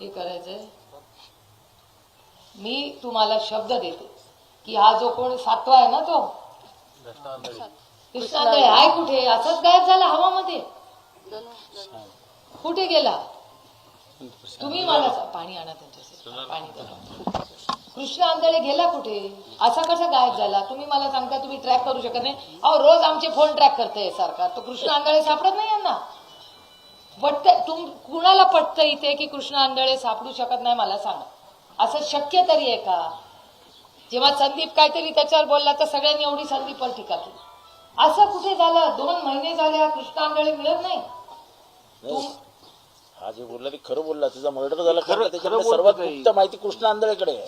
हे करायचंय. मी तुम्हाला शब्द देते की हा जो कोण सातवा आहे ना तो? कृष्णांदळे आहे कुठे? असंच गायब झाला हवामध्ये. कुठे गेला? तुम्ही मला पाणी आणा त्यांच्यासाठी. पाणी कृष्ण आंधळे गेला कुठे? असा कसा गायब झाला? तुम्ही मला सांगता तुम्ही ट्रॅक करू शकत नाही. अहो रोज आमचे फोन ट्रॅक करते सरकार तो कृष्ण आंधळे सापडत नाही यांना. पटत तुम कुणाला पटतं इथे की कृष्ण आंधळे सापडू शकत नाही मला सांगा. असं शक्य तरी आहे का? जेव्हा संदीप काहीतरी त्याच्यावर बोलला तर सगळ्यांनी एवढी संदीपवर टीका केली. असं कुठे झालं? दोन महिने झाले हा कृष्ण आंधळे मिळत नाही. हा जे बोलला ते खरं बोलला तुझा मर्डर झाला. खरं- सर्वात. गुप्त माहिती कृष्ण आंधळेकडे आहे.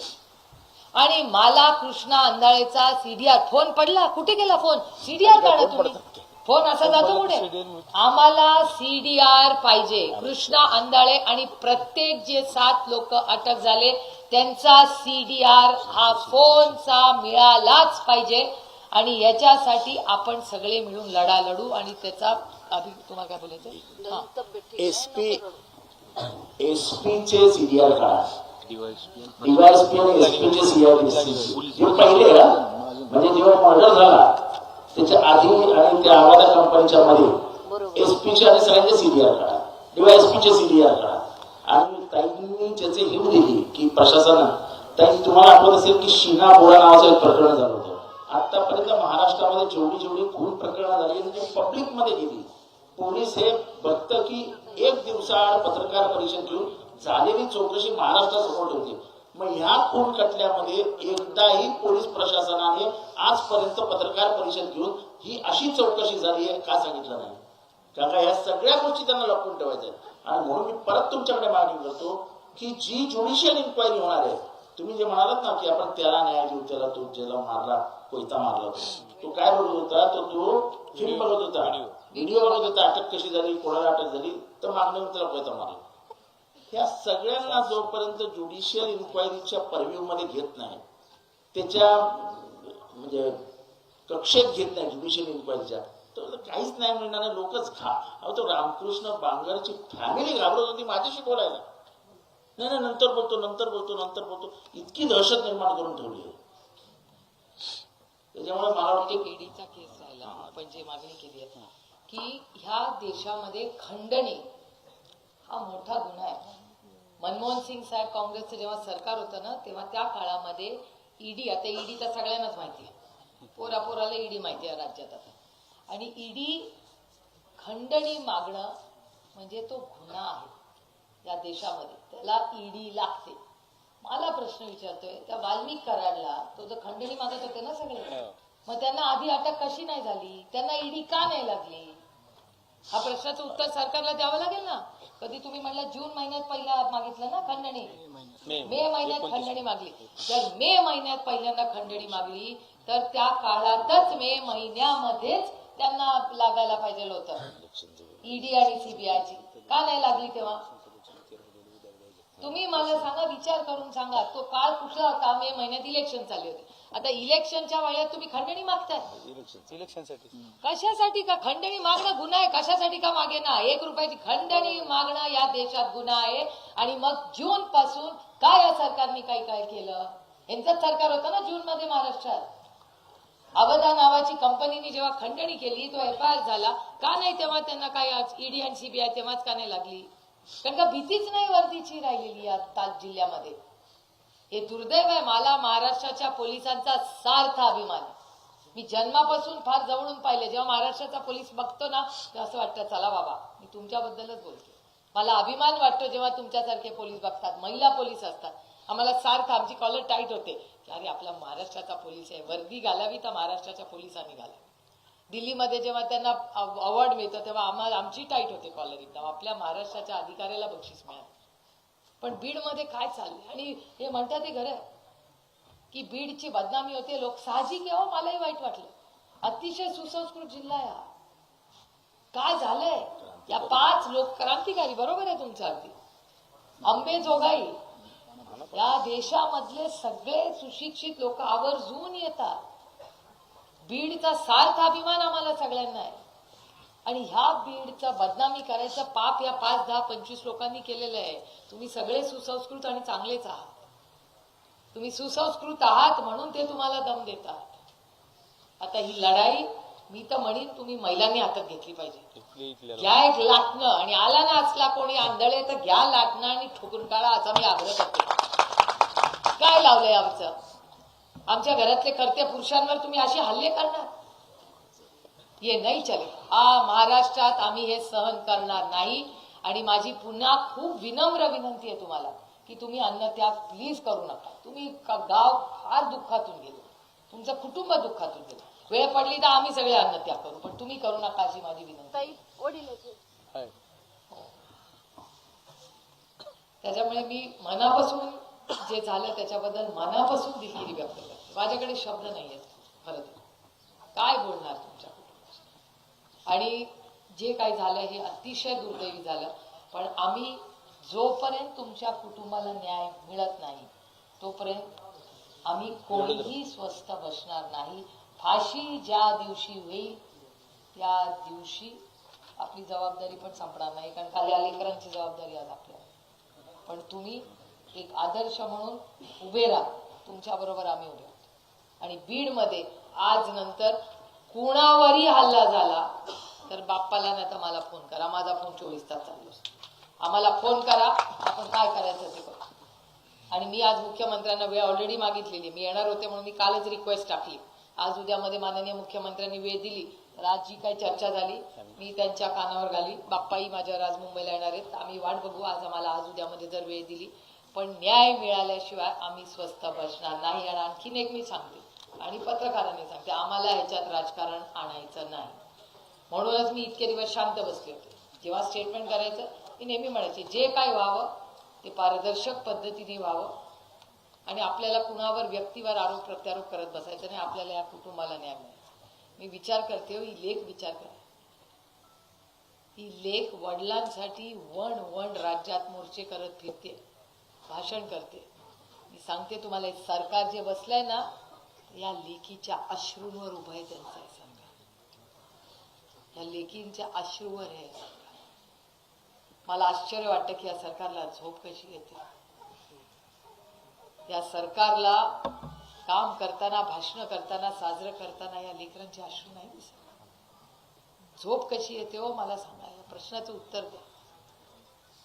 आणि मला कृष्णा अंधाळेचा सीडीआर फोन पडला. कुठे गेला फोन? सीडीआर काढा तुम्ही. फोन असा जातो कुठे? आम्हाला सीडीआर पाहिजे. कृष्णा अंधाळे आणि प्रत्येक जे सात लोक अटक झाले त्यांचा सीडीआर हा फोनचा मिळालाच पाहिजे. आणि याच्यासाठी आपण सगळे मिळून लढा लढू आणि त्याचा अभि तुम्हाला काय बोलायचं? हा. एसपी एसपीचे सीडीआर काढा. डीवायएसपी आणि एसपीचे सीआर हे पहिले हा. म्हणजे जेव्हा मर्डर झाला त्याच्या आधी आणि त्या आवाजा कंपनीच्या मध्ये. एसपीचे आणि सगळ्यांचे सीडीआर काढा डीवायएसपीचे सीडीआर काढा आणि ताईंनी ज्याचे हिंट दिली की प्रशासनानं ताई तुम्हाला आठवत असेल की शीना बोरा नावाचं एक प्रकरण झालं होतं. आतापर्यंत महाराष्ट्रामध्ये जेवढी जेवढी खून प्रकरणं झाली म्हणजे पब्लिकमध्ये गेली पोलीस हे बघतं की एक दिवसाआड पत्रकार परिषद घेऊन झालेली चौकशी महाराष्ट्रासमोर ठेवते मग ह्या खून खटल्यामध्ये एकदाही पोलीस प्रशासनाने आजपर्यंत पत्रकार परिषद घेऊन ही अशी चौकशी झाली आहे का सांगितलं नाही. कारण का ह्या सगळ्या गोष्टी त्यांना लपवून ठेवायच्या. आणि म्हणून मी परत तुमच्याकडे मागणी करतो की जी ज्युडिशियल इन्क्वायरी होणार आहे तुम्ही जे म्हणालात ना की आपण त्याला न्याय देऊ त्याला तो ज्याला मारला कोयता मारला तो काय बोलत होता? तो तो फिल्म बघत होता. व्हिडिओ बघत होता. अटक कशी झाली? कोणाला अटक झाली? तर मागण्यावर त्याला कोयता मारला. ह्या सगळ्यांना जोपर्यंत ज्युडिशियल इन्क्वायरीच्या परव्ह्यू मध्ये घेत नाही त्याच्या म्हणजे कक्षेत घेत नाही ज्युडिशियल इन्क्वायरीच्या तर काहीच नाही मिळणार लोकच घा अहो तो रामकृष्ण बांगरची फॅमिली घाबरत होती माझ्याशी बोलायला. नाही नाही नंतर बोलतो नंतर बोलतो नंतर बोलतो. इतकी दहशत निर्माण करून ठेवली आहे. त्याच्यामुळे मला वाटतं ईडीचा केस राहिला. आपण जे मागणी केली आहे की ह्या देशामध्ये खंडणी हा मोठा गुन्हा आहे. मनमोहन सिंग साहेब काँग्रेसचं जेव्हा सरकार होतं ना तेव्हा त्या काळामध्ये ईडी आता ईडी तर सगळ्यांनाच माहिती आहे. पोरा पोराला ईडी माहिती आहे राज्यात आता. आणि ईडी खंडणी मागणं म्हणजे तो गुन्हा आहे या देशामध्ये. त्याला ईडी लागते. मला प्रश्न विचारतोय त्या वाल्मिक कराडला तो जर खंडणी मागत होते ना सगळे मग त्यांना आधी अटक कशी नाही झाली? त्यांना ईडी का नाही लागली? हा प्रश्नाचं उत्तर सरकारला द्यावं लागेल ना? कधी तुम्ही म्हणला जून महिन्यात पहिला मागितलं ना खंडणी? मे महिन्यात. खंडणी मागली. जर मे महिन्यात पहिल्यांदा खंडणी मागली तर त्या काळातच मे महिन्यामध्येच त्यांना लागायला पाहिजे होतं. ईडी आणि सीबीआयची का नाही लागली तेव्हा? तुम्ही मला सांगा विचार करून सांगा तो काळ कुठला होता? मे महिन्यात इलेक्शन चालले होते. आता इलेक्शनच्या वेळेत तुम्ही खंडणी मागताय. इलेक्शनसाठी. कशासाठी का खंडणी मागणं गुन्हा आहे? कशासाठी का मागे ना? एक रुपयाची खंडणी मागणं या देशात गुन्हा आहे. आणि मग जून पासून काय या सरकारने काही काय केलं? यांचंच सरकार होतं ना जून मध्ये महाराष्ट्रात. अवधा नावाची कंपनीने जेव्हा खंडणी केली तो एफ आय आर झाला. का नाही तेव्हा त्यांना काय ईडी आणि सीबीआय तेव्हाच का नाही लागली? कारण का भीतीच नाही वर्दीची राहिलेली या ताज जिल्ह्यामध्ये हे दुर्दैव आहे मला महाराष्ट्राच्या पोलिसांचा सार्थ अभिमान. मी जन्मापासून फार जवळून पाहिले. जेव्हा महाराष्ट्राचा पोलीस बघतो ना तेव्हा असं वाटतं चला बाबा मी तुमच्याबद्दलच बोलते. मला अभिमान वाटतो जेव्हा तुमच्यासारखे पोलीस बघतात महिला पोलीस असतात. आम्हाला सार्थ आमची कॉलर टाईट होते. की अरे आपला महाराष्ट्राचा पोलीस आहे. वर्दी घालावी तर महाराष्ट्राच्या पोलिसांनी घालावी दिल्लीमध्ये जेव्हा त्यांना अवॉर्ड मिळतो तेव्हा आम्हाला आमची टाईट होते कॉलर एकदम. आपल्या महाराष्ट्राच्या अधिकाऱ्याला बक्षीस मिळालं. पण बीडमध्ये काय चालले आणि हे म्हणतात ते खरं की बीडची बदनामी होते लोक साहजिक आहे हो, मलाही वाईट वाटलं. अतिशय सुसंस्कृत जिल्हा आहे हा. काय झालंय? या पाच लोक क्रांतिकारी बरोबर आहे तुमचं अगदी. अंबेजोगाई या देशामधले सगळे सुशिक्षित लोक आवर्जून येतात. बीडचा सार्थ अभिमान आम्हाला सगळ्यांना आहे. आणि ह्या बीडचं बदनामी करायचं पाप या पाच दहा पंचवीस लोकांनी केलेलं आहे. तुम्ही सगळे सुसंस्कृत आणि चांगलेच आहात. तुम्ही सुसंस्कृत आहात म्हणून ते तुम्हाला दम देतात. आता ही लढाई मी तर म्हणीन तुम्ही महिलांनी हातात घेतली पाहिजे. घ्या एक लाटणं आणि आला ना असला कोणी आंधळे तर घ्या लाटणं आणि ठोकून काढा असा मी आग्रह करते. काय लावलंय आमचं? आमच्या घरातले करते पुरुषांवर तुम्ही असे हल्ले करणार? ये नाही चले. आ महाराष्ट्रात आम्ही हे सहन करणार नाही. आणि माझी पुन्हा खूप विनम्र विनंती आहे तुम्हाला की तुम्ही अन्नत्याग प्लीज करू नका. तुम्ही गाव फार दुःखातून गेलो. तुमचं कुटुंब दुःखातून गेलं. वेळ पडली तर आम्ही सगळे अन्नत्याग करू पण तुम्ही करू नका अशी माझी विनंती. हे. त्याच्यामुळे मी मनापासून जे झालं त्याच्याबद्दल मनापासून दिलगिरी व्यक्त करते. माझ्याकडे शब्द नाही आहेत खरं तर काय बोलणार तुमच्या कुटुंबाशी आणि जे काही झालं हे अतिशय दुर्दैवी झालं. पण आम्ही जोपर्यंत तुमच्या कुटुंबाला न्याय मिळत नाही तोपर्यंत आम्ही कोणीही स्वस्थ बसणार नाही. फाशी ज्या दिवशी होईल त्या दिवशी आपली जबाबदारी पण संपणार नाही कारण खाली लेकरांची जबाबदारी आज आपल्याला पण तुम्ही एक आदर्श म्हणून उभे राहा. तुमच्या बरोबर आम्ही उभे आहोत आणि बीडमध्ये आज नंतर कुणावरही हल्ला झाला तर बाप्पाला नाही तर मला फोन करा. माझा फोन चोवीस तास चालू आम्हाला फोन करा. आपण काय करायचं ते करू आणि मी आज मुख्यमंत्र्यांना वेळ ऑलरेडी मागितलेली मी येणार होते म्हणून मी कालच रिक्वेस्ट टाकली. आज उद्यामध्ये माननीय मुख्यमंत्र्यांनी वेळ दिली. तर आज जी काही चर्चा झाली मी त्यांच्या कानावर घाली. बाप्पाही माझ्यावर आज मुंबईला येणार आहेत. आम्ही वाट बघू. आज आम्हाला आज उद्यामध्ये जर वेळ दिली. पण न्याय मिळाल्याशिवाय आम्ही स्वस्त बसणार नाही. आणि आणखीन एक मी सांगते. आणि पत्रकारांनी सांगते आम्हाला ह्याच्यात राजकारण आणायचं नाही. म्हणूनच मी इतके दिवस शांत बसले होते. जेव्हा स्टेटमेंट करायचं मी नेहमी म्हणायचे जे काय व्हावं ते पारदर्शक पद्धतीने व्हावं. आणि आपल्याला कुणावर व्यक्तीवर आरोप प्रत्यारोप करत बसायचं नाही आपल्याला या कुटुंबाला न्याय मिळायचा. मी विचार करते हो, ही लेख विचार करा. ही लेख वडिलांसाठी वण वण राज्यात मोर्चे करत फिरते भाषण करते. मी सांगते तुम्हाला सरकार जे बसलंय ना या लेखीच्या अश्रूंवर उभं आहे त्यांचं हे सरकार या लेकींच्या अश्रूवर आहे हे सरकार मला आश्चर्य वाटतं की या सरकारला झोप कशी येते. या सरकारला काम करताना भाषण करताना साजरं करताना या लेकरांचे अश्रू नाही दिसत. झोप कशी येते हो मला सांगा. या प्रश्नाचं उत्तर द्या.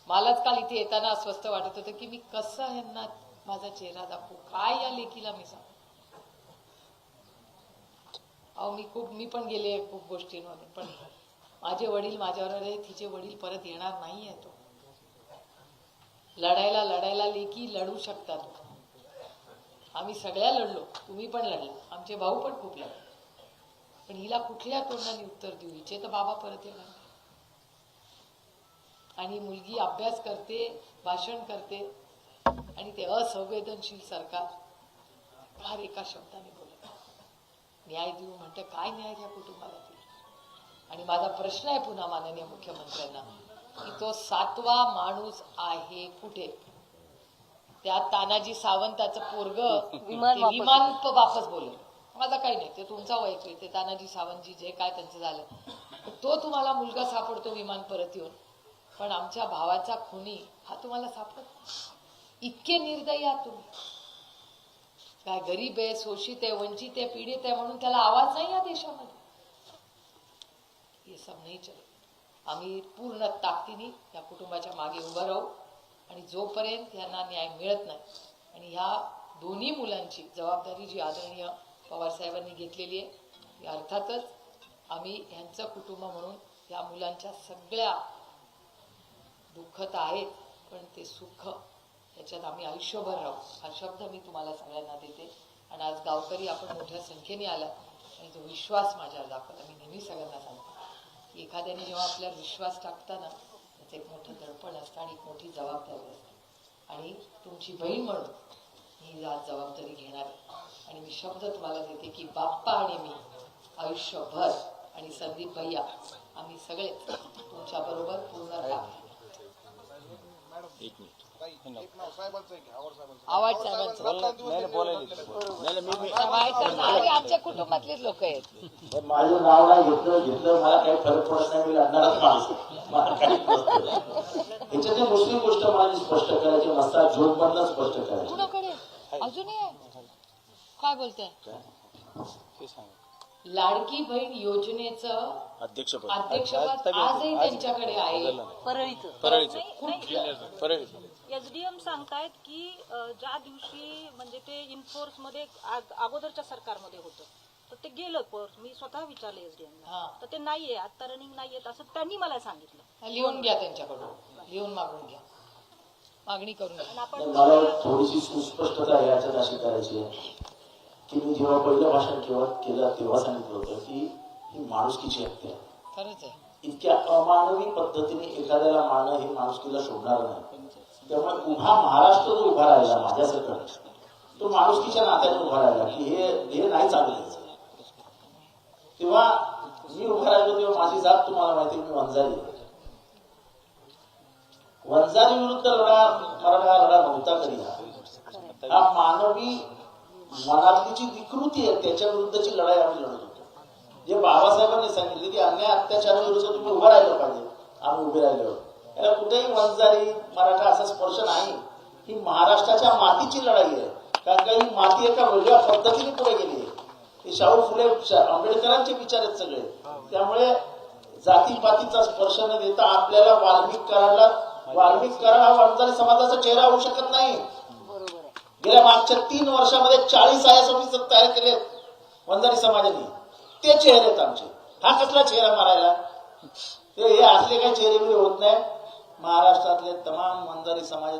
मलाच काल इथे येताना अस्वस्थ वाटत होतं की मी कसं यांना माझा चेहरा दाखवू? काय या लेकीला मी सांगू? अहो मी खूप मी पण गेले खूप गोष्टींमध्ये पण माझे वडील माझ्यावर आहे तिचे वडील परत येणार नाही तो. लढायला लढायला लेकी लढू शकतात. आम्ही सगळ्या लढलो तुम्ही पण लढला आमचे भाऊ पण खूप लढले. पण हिला कुठल्या तोंडाने उत्तर देऊ? हिचे तर बाबा परत येणार. आणि मुलगी अभ्यास करते भाषण करते आणि ते असंवेदनशील सरकार फार एका शब्दाने न्याय देऊ म्हणते काय न्याय द्या कुटुंबाला आणि माझा प्रश्न आहे पुन्हा माननीय मुख्यमंत्र्यांना की तो सातवा माणूस आहे कुठे? त्या तानाजी सावंताचं पोरग विमान वापस. बोलले. माझा काही नाही ते तुमचा वैयक्तिक ते तानाजी सावंतजी जे काय त्यांचं झालं. तो तुम्हाला मुलगा सापडतो विमान परत येऊन. पण आमच्या भावाचा खुनी हा तुम्हाला सापडत. इतके निर्दयी आहात तुम्ही. काय गरीब आहे शोषित आहे वंचित आहे पीडित आहे म्हणून त्याला आवाज नाही या देशामध्ये. हे सब नाही चल आम्ही पूर्ण ताकदीने या कुटुंबाच्या मागे उभं राहू आणि जोपर्यंत यांना न्याय मिळत नाही आणि ह्या दोन्ही मुलांची जबाबदारी जी आदरणीय पवारसाहेबांनी घेतलेली आहे ती अर्थातच आम्ही ह्यांचं कुटुंब म्हणून या मुलांच्या सगळ्या दुःख तर आहेत पण ते सुख त्याच्यात आम्ही आयुष्यभर राहू. हा शब्द मी तुम्हाला सगळ्यांना देते. आणि आज गावकरी आपण मोठ्या संख्येने आला. आणि तो विश्वास माझ्यावर दाखवला. मी नेहमी सगळ्यांना सांगतो. की एखाद्याने जेव्हा आपल्यावर विश्वास टाकताना त्याचं एक मोठं दडपण असतं आणि एक मोठी जबाबदारी असते. आणि तुमची बहीण म्हणून मी आज जबाबदारी घेणार आहे. आणि मी शब्द तुम्हाला देते की बाप्पा आणि मी आयुष्यभर आणि संदीप भैया आम्ही सगळे तुमच्या बरोबर पूर्ण राहू. एक मिनिट. आवाज साहेबांचा आमच्या कुटुंबातलेच लोक आहेत पण माझं नाव नाही घेतलं घेतलं मला काही फरक पडत नाही मी लढणारच माणूस. याच्यातली दुसरी गोष्ट मला स्पष्ट करायची नसता झोप मधलं स्पष्ट करायची कुणाकडे अजूनही काय बोलताय ते सांगा लाडकी बहीण योजनेचं अध्यक्षपद अध्यक्षपद आजही त्यांच्याकडे आहे परळीचं परळीचं नाही, परळीचं एसडीएम सांगतायत की ज्या दिवशी म्हणजे ते इन्फोर्समध्ये आग- अगोदरच्या सरकारमध्ये होतं तर ते गेलं पर मी स्वतः विचारलं एसडीएम हा. तर ते नाहीये आता रनिंग नाहीयेत असं त्यांनी मला सांगितलं. लिहून घ्या त्यांच्याकडून. लिहून मागून घ्या. मागणी करून आपण पण मला थोडीशी सुस्पष्टता याच्यात अशी करायची आहे. की मी जेव्हा पहिलं भाषण केव्हा केलं तेव्हा सांगितलं होतं की ही माणुसकीची हत्या आहे. खरंच आहे. इतक्या अमानवी पद्धतीने एखाद्याला मारणं हे माणुसकीला शोभणार नाही. त्यामुळे उभा महाराष्ट्र जो उभा राहिला माझ्यासकट तो माणुसकीच्या नात्याने उभा राहिला की हे हे नाही चालू द्यायचं. तेव्हा मी उभा राहिलो तेव्हा माझी जात तुम्हाला माहिती मी वंजारी वंजारी विरुद्ध लढा मराठा लढा नव्हता कधी. हा मानवी मनातली जी विकृती आहे त्याच्या विरुद्धची लढाई आम्ही लढत होतो. जे बाबासाहेबांनी सांगितले की अन्याय अत्याचाराविरुद्ध तुम्ही उभा राहिलं पाहिजे. आम्ही उभे राहिलो. कुठेही वंजारी मराठा असा स्पर्श नाही. ही महाराष्ट्राच्या मातीची लढाई आहे. कारण का ही माती एका वेगळ्या पद्धतीने पुढे गेली आहे. शाहू फुले आंबेडकरांचे विचार आहेत सगळे. त्यामुळे जातीपातीचा स्पर्श न देता आपल्याला वाल्मिक कराडला वाल्मिक कराड हा वंजारी समाजाचा चेहरा होऊ शकत नाही. गेल्या मागच्या तीन वर्षामध्ये चाळीस आयएस ऑफिसर तयार केले वंजारी समाजाने. ते चेहरे आहेत आमचे. हा कसला चेहरा मारायला? ते हे असले काही चेहरे होत नाही. महाराष्ट्रातले तमाम वंजारी समाजाचे